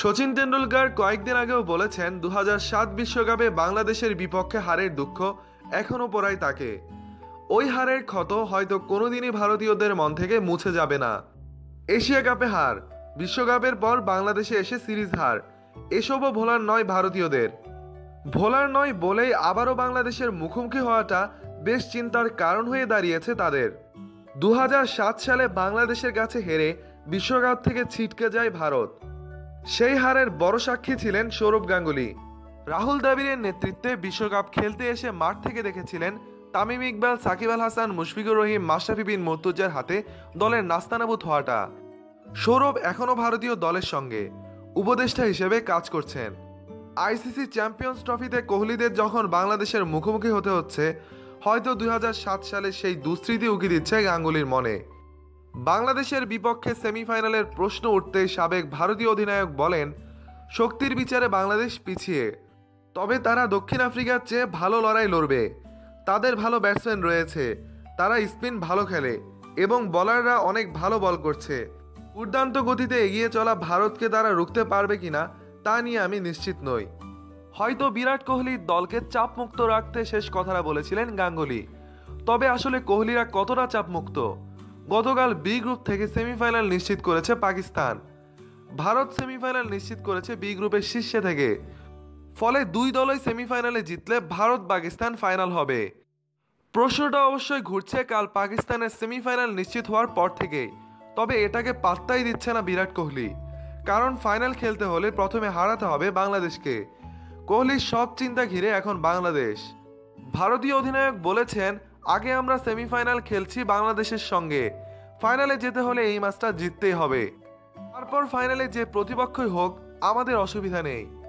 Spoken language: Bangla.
সচিন তেন্ডুলকার কয়েকদিন আগেও বলেছেন দু বিশ্বকাপে বাংলাদেশের বিপক্ষে হারের দুঃখ এখনও পড়ায় তাকে। ওই হারের ক্ষত হয়তো কোনোদিনই ভারতীয়দের মন থেকে মুছে যাবে না। এশিয়া কাপে হার, বিশ্বকাপের পর বাংলাদেশে এসে সিরিজ হার, এসবও ভোলার নয় ভারতীয়দের। ভোলার নয় বলেই আবারও বাংলাদেশের মুখোমুখি হওয়াটা বেশ চিন্তার কারণ হয়ে দাঁড়িয়েছে তাদের। দু হাজার সাত সালে বাংলাদেশের কাছে হেরে বিশ্বকাপ থেকে ছিটকে যায় ভারত। সেই হারের বড় সাক্ষী ছিলেন সৌরভ গাঙ্গুলি। রাহুল দ্রাবিড়ের নেতৃত্বে বিশ্বকাপ খেলতে এসে মাঠ থেকে দেখেছিলেন তামিম ইকবাল, সাকিব আল হাসান, মুশফিকুর রহিম, মাশরাফি বিন মর্তুজার হাতে দলের নাস্তানাবুত হওয়াটা। সৌরভ এখনও ভারতীয় দলের সঙ্গে, উপদেষ্টা হিসেবে কাজ করছেন। আইসিসি চ্যাম্পিয়ন্স ট্রফিতে কোহলিদের যখন বাংলাদেশের মুখোমুখি হতে হচ্ছে, হয়তো দু হাজার সাত সালে সেই দুস্মৃতি উকি দিচ্ছে গাঙ্গুলির মনে। বাংলাদেশের বিপক্ষে সেমিফাইনালের প্রশ্ন উঠতে সাবেক ভারতীয় অধিনায়ক বলেন, শক্তির বিচারে বাংলাদেশ পিছিয়ে। তবে তারা দক্ষিণ আফ্রিকার চেয়ে ভালো লড়াই লড়বে। তাদের ভালো ব্যাটসম্যান রয়েছে। তারা স্পিন ভালো খেলে এবং বলাররা অনেক ভালো বল করছে। দুর্দান্ত গতিতে এগিয়ে চলা ভারতকে তারা রুখতে পারবে কিনা তা নিয়ে আমি নিশ্চিত নই। হয়তো বিরাট কোহলি দলকে চাপমুক্ত রাখতে শেষ কথাটা বলেছিলেন গাঙ্গুলি। তবে আসলে কোহলিরা কতটা চাপমুক্ত? গতকাল বি গ্রুপ থেকে সেমিফাইনাল নিশ্চিত করেছে পাকিস্তান। ভারত সেমিফাইনাল নিশ্চিত করেছে বি গ্রুপের শীর্ষে থেকে। ফলে দুই দলই সেমিফাইনালে জিতলে ভারত পাকিস্তান ফাইনাল হবে। প্রশ্নটা অবশ্যই ঘুরছে কাল পাকিস্তানের সেমিফাইনাল নিশ্চিত হওয়ার পর থেকেই। তবে এটাকে পাত্তাই দিচ্ছে না বিরাট কোহলি। কারণ ফাইনাল খেলতে হলে প্রথমে হারাতে হবে বাংলাদেশকে। কোহলির সব চিন্তা ঘিরে এখন বাংলাদেশ। ভারতীয় অধিনায়ক বলেছেন আগে আমরা সেমিফাইনাল খেলছি বাংলাদেশের সঙ্গে। ফাইনালে যেতে হলে এই ম্যাচটা জিততেই হবে। তারপর ফাইনালে যে প্রতিপক্ষই হোক, আমাদের অসুবিধা নেই।